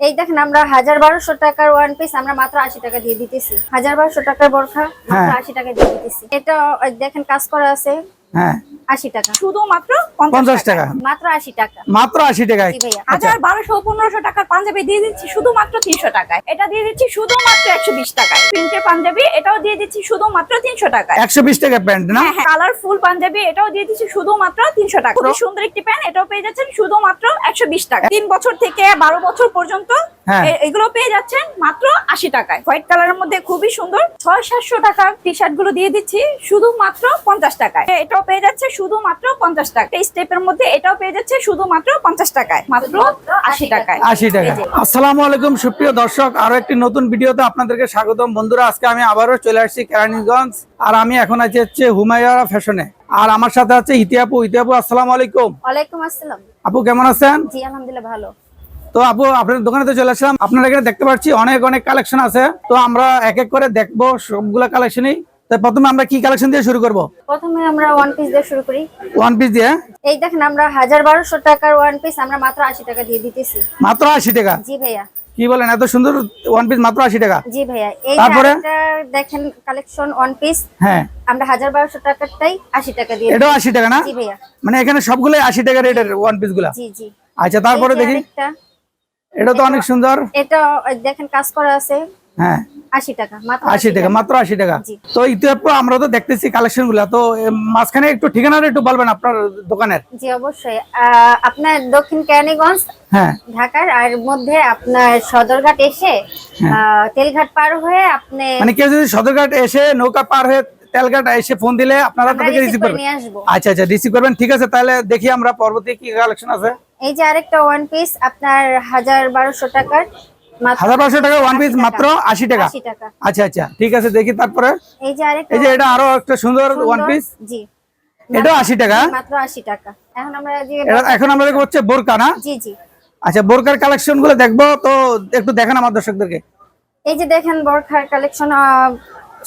এই দেখেন আমরা হাজার বারোশো টাকার ওয়ান পিস আমরা মাত্র আশি টাকা দিয়ে দিতেছি। হাজার বারোশো টাকার বরখা মাত্র হ্যাঁ। আশি টাকা দিয়ে দিতেছি। এটা দেখেন কাজ করা আছে। হ্যাঁ। আশি টাকা। শুধুমাত্র পঞ্চাশ টাকা। মাত্র আশি টাকা। মাত্র আশি টাকায় জি ভাইয়া। আচ্ছা। হাজার বারোশো পনেরোশো টাকার পাঞ্জাবি দিয়ে দিচ্ছি শুধুমাত্র তিনশো টাকায়। এটা দিয়ে দিচ্ছি শুধুমাত্র একশো বিশ টাকায়। প্রিন্টের পাঞ্জাবি এটাও দিয়ে দিচ্ছি শুধুমাত্র তিনশো টাকায়। একশো বিশ টাকা প্যান্ট না? হ্যাঁ হ্যাঁ। কালারফুল পাঞ্জাবি এটাও দিয়ে দিচ্ছি শুধুমাত্র তিনশো টাকা। খুবই সুন্দর একটি প্যান্ট এটাও পেয়ে যাচ্ছেন শুধুমাত্র একশো বিশ টাকা তিন বছর থেকে বারো বছর পর্যন্ত হ্যাঁ। এগুলো পেয়ে যাচ্ছেন মাত্র আশি টাকায়। হোয়াইট কালারের মধ্যে খুবই সুন্দর। ছয় সাতশো টাকার টি শার্টগুলো দিয়ে দিচ্ছি শুধুমাত্র পঞ্চাশ টাকায়। এ- এটাও পেয়ে যাচ্ছে শুধুমাত্র পঞ্চাশ টাকা। এই স্টেপের মধ্যে এটাও পেয়ে যাচ্ছে শুধুমাত্র পঞ্চাশ টাকায়। মাত্র আশি টাকায়। আশি টাকা আসসালামু আলাইকুম সুপ্রিয় দর্শক। আরও একটি নতুন ভিডিওতে আপনাদেরকে স্বাগতম। বন্ধুরা আজকে আমি আবারও চলে আসছি কেরানীগঞ্জ আর আমি এখন আছি হচ্ছে হুমায়রা ফ্যাশনে। আর আমার সাথে আছে ইতিহাপু। ইতিহাপু আসসালামু আলাইকুম। ওয়ালাইকুম আসসালাম। আপু কেমন আছেন? জি আলহামদুলিল্লাহ ভালো। তো আপু আপনার দোকানে তো চলে আসলাম। আপনারা এখানে দেখতে পাচ্ছি অনেক অনেক কালেকশন আছে। তো আমরা এক এক করে দেখব সবগুলা কালেকশনই প্রথমে আমরা কি কালেকশন দিয়ে শুরু করব? প্রথমে আমরা ওয়ান পিস দিয়ে শুরু করি। ওয়ান পিস দিয়ে? এই দেখেন আমরা হাজার বারোশো টাকার ওয়ান পিস আমরা মাত্র আশি টাকা দিয়ে দিতেছি। মাত্র আশি টাকা? জি ভাইয়া। কি বলেন এত সুন্দর ওয়ান পিস মাত্র আশি টাকা? জি ভাইয়া। এই তারপরে? দেখেন কালেকশন ওয়ান পিস হ্যাঁ। আমরা হাজার বারোশো টাকারটাই আশি টাকা দিয়ে এটাও আশি টাকা না? জি ভাইয়া। মানে এখানে সবগুলোই আশি টাকা রেটের ওয়ান পিসগুলা? জি জি। আচ্ছা তারপরে দেখি। এটা তো অনেক সুন্দর। এটা দেখেন কাজ করা আছে। হ্যাঁ। আশি টাকা মাত্র আশি টাকা মাত্র আশি টাকা। তো ইতিহাস আমরা তো দেখতেছি কালেকশন তো মাঝখানে একটু ঠিকানাটা একটু বলবেন আপনার দোকানের। জি অবশ্যই। আপনার দক্ষিণ কেরানীগঞ্জ হ্যাঁ। ঢাকার আর মধ্যে আপনার সদরঘাট এসে তেলঘাট পার হয়ে আপনি মানে কেউ যদি সদরঘাট এসে নৌকা পার হয়ে তেলঘাট এসে ফোন দিলে আপনারা তাদেরকে রিসিভ করবেন। আচ্ছা আচ্ছা রিসিভ করবেন। ঠিক আছে তাহলে দেখি আমরা পরবর্তী কি কালেকশন আছে। এই যে আরেকটা ওয়ান পিস আপনার হাজার বারোশো টাকার হাজার পাঁচশো টাকা ওয়ান পিস মাত্র আশি টাকা। আচ্ছা আচ্ছা ঠিক আছে দেখি তারপরে। এই যে আরেকটা এই যে এটা আরও একটা সুন্দর ওয়ান পিস জি। এটাও আশি টাকা। মাত্র আশি টাকা। এখন আমরা এখন আমরা দেখব হচ্ছে বোরকা না? জি জি। আচ্ছা বোরকার কালেকশনগুলো দেখব তো একটু দেখেন আমার দর্শকদেরকে। এই যে দেখেন বরখার কালেকশন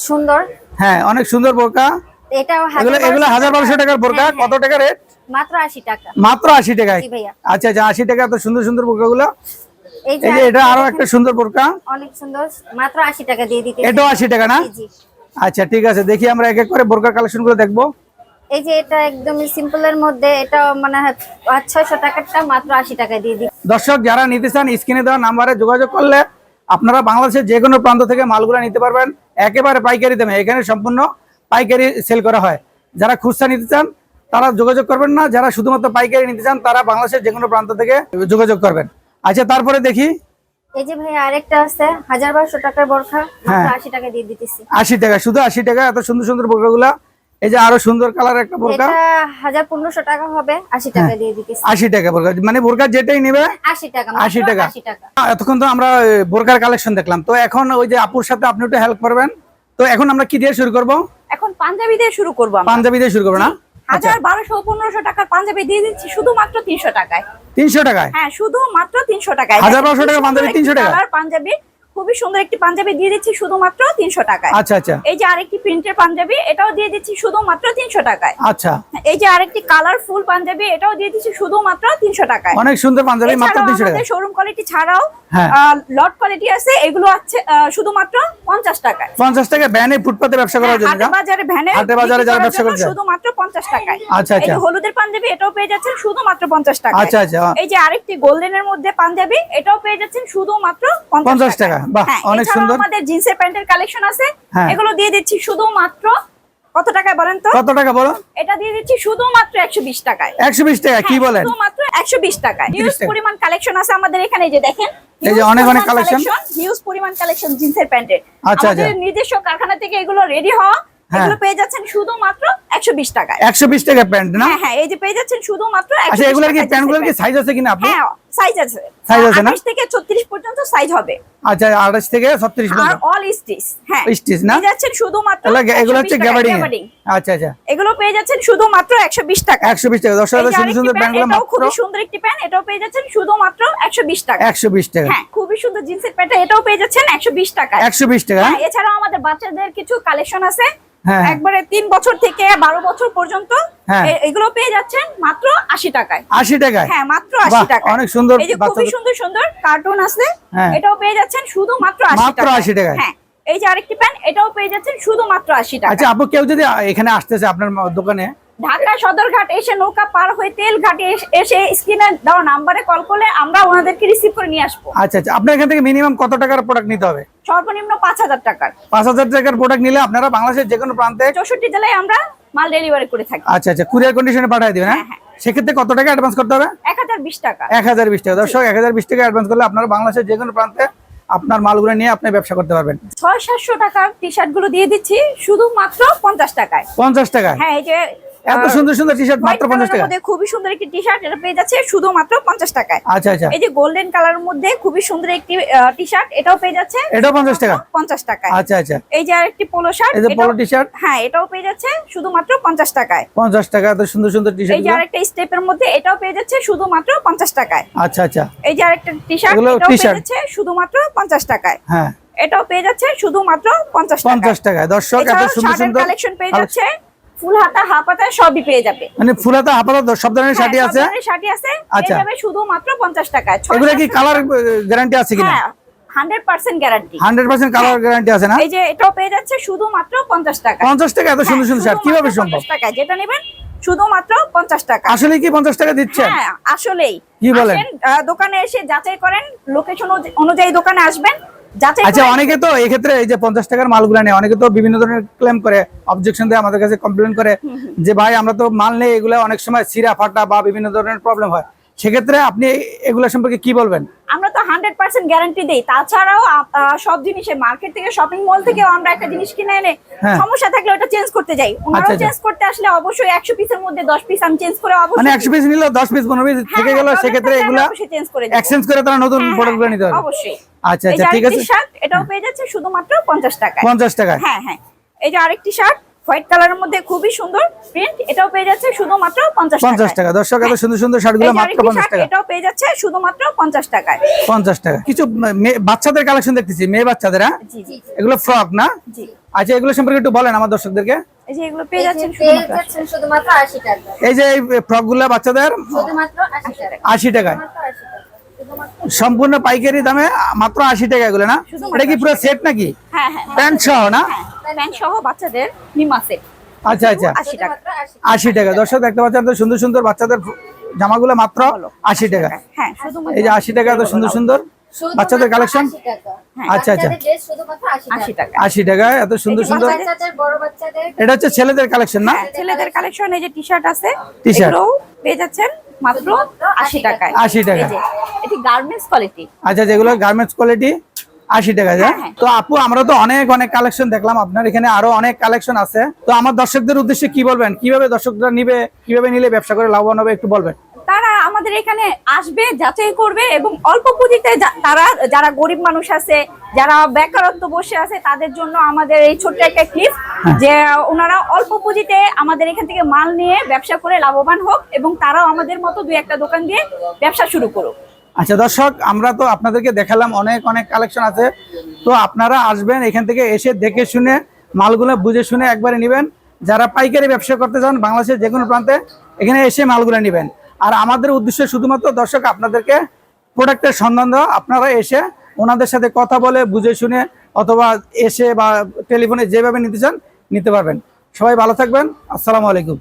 সুন্দর। হ্যাঁ অনেক সুন্দর বোরকা। এটাও এগুলো হাজার বারোশো টাকার বোরকা। হ্যাঁ, কত টাকা রেট? মাত্র আশি টাকা। মাত্র আশি টাকায়। আচ্ছা আচ্ছা আশি টাকা এত সুন্দর সুন্দর বোরকা গুলো এই যে এটা আরও একটা সুন্দর বোরকা। অনেক সুন্দর মাত্র আশি টাকা দিয়ে দিতে এটাও আশি টাকা না? আচ্ছা ঠিক আছে দেখি আমরা এক এক করে বোরকার কালেকশনগুলো দেখব। এই যে এটা একদম সিম্পল এর মধ্যে এটা মানে ছয়শো টাকারটা মাত্র আশি টাকা দিয়ে দিই দর্শক যারা নিতে চান স্ক্রিনে দেওয়া নাম্বারে যোগাযোগ করলে আপনারা বাংলাদেশের যে কোনো প্রান্ত থেকে মালগুলো নিতে পারবেন। একেবারে পাইকারি দামে এখানে সম্পূর্ণ পাইকারি সেল করা হয়। যারা খুচরা নিতে চান তারা যোগাযোগ করবেন না। যারা শুধুমাত্র পাইকারি নিতে চান তারা বাংলাদেশের যে কোনো প্রান্ত থেকে যোগাযোগ করবেন। আচ্ছা তারপরে দেখি। এই যে ভাই আরেকটা আছে হাজার বারোশো টাকার বরখা মাত্র হ্যাঁ। আশি টাকা দিয়ে দিতেছি। আশি টাকা শুধু আশি টাকা এত সুন্দর সুন্দর বোরকাগুলা এই যে আরও সুন্দর কালার একটা বোরকা এটা হাজার পনেরোশো টাকা হবে আশি টাকা দিয়ে দিতেছি। আশি টাকা বোরকা মানে বোরকা যেটাই নেবে আশি টাকা আশি মাত্র টাকা। আশি টাকা। এতক্ষণ তো আমরা এ, বোরকার কালেকশন দেখলাম। তো এখন ওই যে আপুর সাথে আপনি একটু হেল্প করবেন। তো এখন আমরা কি দিয়ে শুরু করব? এখন পাঞ্জাবি দিয়ে শুরু করব আমরা। পাঞ্জাবি দিয়ে শুরু করব না? আচ্ছা। হাজার বারোশো পনেরোশো টাকার পাঞ্জাবি দিয়ে দিচ্ছি শুধুমাত্র তিনশো টাকায়। তিনশো টাকায়? হ্যাঁ শুধু মাত্র তিনশো টাকায়। হাজার দেখেন, বারোশো খুব টাকার পাঞ্জাবি তিনশো 300 টাকা? কালার পাঞ্জাবি খুবই সুন্দর একটি পাঞ্জাবি দিয়ে দিচ্ছি শুধুমাত্র তিনশো টাকায়। আচ্ছা আচ্ছা। এই যে আরেকটি প্রিন্টের পাঞ্জাবি এটাও দিয়ে দিচ্ছি শুধুমাত্র তিনশো টাকায়। আচ্ছা। এই যে আরেকটি কালারফুল পাঞ্জাবি এটাও দিয়ে দিচ্ছি শুধুমাত্র তিনশো টাকায় অনেক সুন্দর পাঞ্জাবি মাত্র এছাড়াও তিনশো টাকা শোরুম কোয়ালিটি ছাড়াও হ্যাঁ। লট কোয়ালিটি আছে এগুলো আছে শুধুমাত্র পঞ্চাশ টাকায় পঞ্চাশ টাকা ব্যানে ফুটপাতে ব্যবসা করার জন্য হাটে বাজারে ভ্যানে হাটে বাজারে যারা ব্যবসা করছে। শুধুমাত্র পঞ্চাশ টাকায় আচ্ছা, এই আচ্ছা। হলুদের পাঞ্জাবি এটাও পেয়ে যাচ্ছেন শুধুমাত্র পঞ্চাশ টাকা আচ্ছা, আচ্ছা। এই যে আরেকটি গোল্ডেনের মধ্যে পাঞ্জাবি এটাও পেয়ে যাচ্ছেন শুধুমাত্র 50 পঞ্চাশ টাকা। বাহ, হ্যাঁ, অনেক সুন্দর। আমাদের জিন্সের প্যান্টের কালেকশন আছে হ্যাঁ। এগুলো দিয়ে দিচ্ছি শুধুমাত্র কত টাকায় বলেন তো? কত টাকা বলো? এটা দিয়ে দিচ্ছি শুধুমাত্র একশো বিশ টাকায়। একশো বিশ টাকা কি হ্যাঁ, বলেন? শুধুমাত্র একশো বিশ টাকায়। 30 হিউজ পরিমাণ কালেকশন আছে আমাদের এখানে যে দেখেন। এই যে অনেক অনেক পরিমাণ হিউজ পরিমাণ কালেকশন জিন্সের প্যান্টের। আচ্ছা, আচ্ছা। নিজস্ব কারখানা থেকে এগুলো রেডি হওয়া হ্যাঁ। এগুলো পেয়ে যাচ্ছেন শুধুমাত্র একশো বিশ টাকায় একশো বিশ টাকা প্যান্ট না হ্যাঁ হ্যাঁ এই যে পেয়ে যাচ্ছেন শুধুমাত্র আচ্ছা এগুলোর কি টাকায় প্যান্টগুলোর কি সাইজ আছে কিনা আপনি হ্যাঁ সাইজ আছে Size আছে না? 28 থেকে 36 পর্যন্ত সাইজ হবে আচ্ছা আঠাশ থেকে ছত্রিশ আর পর্যন্ত অল স্টিচ হ্যাঁ Stitch না? পেয়ে যাচ্ছেন শুধুমাত্র এগুলো হচ্ছে গ্যাবার্ডিং আচ্ছা আচ্ছা এগুলো পেয়ে যাচ্ছেন শুধুমাত্র 120 টাকা একশো বিশ টাকা দশ এই সুন্দর সুন্দর প্যান্ট, প্যান্টগুলো এটাও মাত্র খুবই সুন্দর একটি প্যান্ট এটাও পেয়ে যাচ্ছেন শুধুমাত্র 120 টাকা একশো বিশ টাকা হ্যাঁ খুবই সুন্দর জিন্সের প্যান্ট এটাও পেয়ে যাচ্ছেন 120 টাকায় একশো বিশ টাকা হ্যাঁ এছাড়াও আমাদের বাচ্চাদের কিছু কালেকশন আছে হ্যাঁ। একবারে তিন বছর থেকে বারো বছর পর্যন্ত হ্যাঁ। এগুলো পেয়ে যাচ্ছেন মাত্র আশি টাকায়। আশি টাকায়? হ্যাঁ মাত্র আশি টাকা অনেক সুন্দর এই যে খুবই সুন্দর সুন্দর কার্টুন আছে হ্যাঁ। এটাও পেয়ে যাচ্ছেন শুধু মাত্র আশি মাত্র টাকা 80 টাকায়। হ্যাঁ এই যে আরেকটি প্যান্ট এটাও পেয়ে যাচ্ছেন শুধুমাত্র আশি টাকা আচ্ছা আপু কেউ যদি এখানে আসতেছে আপনার দোকানে ঢাকা সদরঘাট এসে নৌকা পার হয়ে তেল ঘাটে এস- স্ক্রিনে দেওয়া নাম্বারে কল করলে আমরা ওনাদেরকে রিসিভ করে নিয়ে আসব। আচ্ছা আচ্ছা। আপনার এখান থেকে মিনিমাম কত টাকার প্রোডাক্ট নিতে হবে? সর্বনিম্ন পাঁচ হাজার টাকার। পাঁচ হাজার টাকার প্রোডাক্ট নিলে আপনারা বাংলাদেশের যে কোনো প্রান্তে চৌষট্টি জেলায় আমরা মাল ডেলিভারি করে থাকি। আচ্ছা আচ্ছা। কুরিয়ার কন্ডিশনে পাঠিয়ে দিবেন হ্যাঁ? হ্যাঁ, সেক্ষেত্রে কত টাকা অ্যাডভান্স করতে হবে? এক হাজার বিশ টাকা। এক হাজার বিশ টাকা। দর্শক এক হাজার বিশ টাকা অ্যাডভান্স করলে আপনারা বাংলাদেশের যে কোনো প্রান্তে আপনার মালগুলো নিয়ে আপনি ব্যবসা করতে পারবেন। ছয় সাতশো টাকার টি শার্টগুলো দিয়ে দিচ্ছি শুধুমাত্র পঞ্চাশ টাকায়। পঞ্চাশ টাকা হ্যাঁ এই যে এত সুন্দর সুন্দর টি শার্ট মাত্র পঞ্চাশ কালারের টাকা। মধ্যে খুবই সুন্দর একটি টি শার্ট এটা পেয়ে যাচ্ছে শুধুমাত্র পঞ্চাশ টাকায়। আচ্ছা আচ্ছা। এই যে গোল্ডেন কালারের মধ্যে খুবই সুন্দর একটি এটাও পেয়ে যাচ্ছে এটাও 50 টাকা? পঞ্চাশ টাকায়। আচ্ছা আচ্ছা। এই যে আরেকটি পোলো শার্ট এই যে polo t-shirt? হ্যাঁ এটাও পেয়ে যাচ্ছে শুধুমাত্র পঞ্চাশ টাকায়। পঞ্চাশ টাকা এত সুন্দর সুন্দর টি এই যে আরেকটা স্টেপের মধ্যে এটাও পেয়ে যাচ্ছে শুধুমাত্র পঞ্চাশ টাকায়। আচ্ছা আচ্ছা। এই যে আরেকটা টি শার্ট এটাও পেয়ে যাচ্ছে শুধুমাত্র পঞ্চাশ টাকায়। হ্যাঁ। এটাও পেয়ে যাচ্ছে শুধুমাত্র দর্শক এত সুন্দর সুন্দর কালেকশন পেয়ে যাচ্ছে ফুল হাতা হাফ হাতা সবই পেয়ে যাবে। মানে হাপাতা সব ধরনের শাড়ি হ্যাঁ, আছে? শাড়ি আছে। আচ্ছা। পেয়ে শুধুমাত্র পঞ্চাশ টাকায় এগুলো কি কালার গ্যারান্টি আছে কিনা? হ্যাঁ গ্যারান্টি কালার গ্যারান্টি আছে না? এই যে এটাও পেয়ে যাচ্ছে শুধুমাত্র পঞ্চাশ টাকা। পঞ্চাশ টাকা এত সুন্দর সুন্দর শার্ট কীভাবে সম্ভব? টাকায়। যেটা নেবেন শুধুমাত্র পঞ্চাশ টাকা। আসলে কি পঞ্চাশ টাকা দিচ্ছেন? হ্যাঁ আসলেই। কি বলেন? দোকানে এসে যাচাই করেন লোকেশন অনুযায়ী দোকানে আসবেন। আচ্ছা অনেকে তো এক্ষেত্রে এই যে পঞ্চাশ টাকার মালগুলো নেয় অনেকে তো বিভিন্ন ধরনের ক্লেম করে অবজেকশন দেয় আমাদের কাছে কমপ্লেন করে যে ভাই আমরা তো মাল নেই এগুলো অনেক সময় সিরা ফাটা বা বিভিন্ন ধরনের প্রবলেম হয়। সেক্ষেত্রে আপনি এগুলো সম্পর্কে কি বলবেন? আমরা হান্ড্রেড পার্সেন্ট গ্যারান্টি দিই। তাছাড়াও সব জিনিসে মার্কেট থেকে শপিং মল থেকেও আমরা একটা জিনিস কিনে এনে হ্যাঁ। সমস্যা থাকলে ওটা চেঞ্জ করতে যাই। আচ্ছা, ওনারাও আচ্ছা। চেঞ্জ করতে আসলে অবশ্যই একশো পিসের মধ্যে দশ পিস আমি চেঞ্জ করে মানে অবশ্যই একশো পিস নিলে দশ পিস পনেরো পিস হ্যাঁ, থেকে গেল সেক্ষেত্রে এগুলা change করে। এক্সচেঞ্জ করে তারা নতুন হ্যাঁ, প্রোডাক্টগুলো নিতে পারবে। অবশ্যই। আচ্ছা আচ্ছা ঠিক আছে। এটাও পেয়ে যাচ্ছে শুধুমাত্র পঞ্চাশ টাকা পঞ্চাশ টাকা হ্যাঁ হ্যাঁ। এই যে আরেকটি শার্ট হোয়াইট কালারের মধ্যে খুবই সুন্দর প্রিন্ট এটাও পেয়ে যাচ্ছে শুধুমাত্র পঞ্চাশ পঞ্চাশ টাকা। দর্শক এত সুন্দর সুন্দর শার্টগুলো মাত্র পঞ্চাশ টাকা। এটাও পেয়ে যাচ্ছে শুধুমাত্র পঞ্চাশ টাকায়। পঞ্চাশ টাকা। কিছু বাচ্চাদের কালেকশন দেখতেছি মেয়ে বাচ্চাদের হ্যাঁ? এগুলো ফ্রক না? আচ্ছা এগুলো সম্পর্কে একটু বলেন আমার দর্শকদেরকে। এই যে এগুলো পেয়ে যাচ্ছেন শুধুমাত্র যাচ্ছেন শুধুমাত্র আশি টাকা। এই যে এই ফ্রকগুলা বাচ্চাদের শুধুমাত্র আশি টাকা। সম্পূর্ণ পাইকারি দামে মাত্র আশি টাকা এগুলো না? এটা কি পুরো সেট নাকি? হ্যাঁ হ্যাঁ। প্যান্ট সহ না? প্যান্ট সহ বাচ্চাদের নিমা সেট আচ্ছা আচ্ছা। আশি টাকা। শুধুমাত্র আশি আশি টাকা। দর্শক দেখতে পাচ্ছেন তো সুন্দর সুন্দর বাচ্চাদের জামাগুলো মাত্র আশি টাকা। হ্যাঁ এই যে আশি টাকা তো সুন্দর সুন্দর বাচ্চাদের কালেকশন 80 টাকা। হ্যাঁ। আচ্ছা আচ্ছা। আশি আশি টাকা। আশি এত সুন্দর সুন্দর বাচ্চাদের- বাচ্চাদের বড় বাচ্চাদের এটা হচ্ছে ছেলেদের কালেকশন না? হ্যাঁ ছেলেদের কালেকশন এই যে টি শার্ট আছে টি শার্ট পেয়ে যাচ্ছেন মাত্র আশি টাকায়। 80 টাকা। এটি গার্মেন্টস কোয়ালিটি আচ্ছা যেগুলো গার্মেন্টস কোয়ালিটি আশি টাকা যায় হ্যাঁ, হ্যাঁ। তো আপু আমরা তো অনেক অনেক কালেকশন দেখলাম। আপনার এখানে আরও অনেক কালেকশন আছে। তো আমার দর্শকদের উদ্দেশ্যে কি বলবেন? কীভাবে দর্শকরা নিবে কীভাবে নিলে ব্যবসা করে লাভবান হবে একটু বলবেন? তারা আমাদের এখানে আসবে যাচাই করবে এবং অল্প পুঁজিতে তারা যারা গরিব মানুষ আছে যারা বেকারত্ব বসে আছে তাদের জন্য আমাদের এই ছোট্ট একটা ক্লিপ যে ওনারা অল্প পুঁজিতে আমাদের এখান থেকে মাল নিয়ে ব্যবসা করে লাভবান হোক এবং তারাও আমাদের মতো দুই একটা দোকান দিয়ে ব্যবসা শুরু করুক। আচ্ছা দর্শক, আমরা তো আপনাদেরকে দেখালাম অনেক অনেক কালেকশন আছে। তো আপনারা আসবেন এখান থেকে এসে দেখে শুনে, মালগুলো বুঝে শুনে একবারে নেবেন। যারা পাইকারি ব্যবসা করতে চান বাংলাদেশের যে কোনো প্রান্তে, এখানে এসে মালগুলো নেবেন। আর আমাদের উদ্দেশ্য শুধুমাত্র, দর্শক, আপনাদেরকে প্রোডাক্টের সন্ধান দেওয়া। আপনারা এসে ওনাদের সাথে কথা বলে, বুঝে শুনে, অথবা এসে বা টেলিফোনে যেভাবে নিতে চান, নিতে পারবেন। সবাই ভালো থাকবেন। আসসালামু আলাইকুম।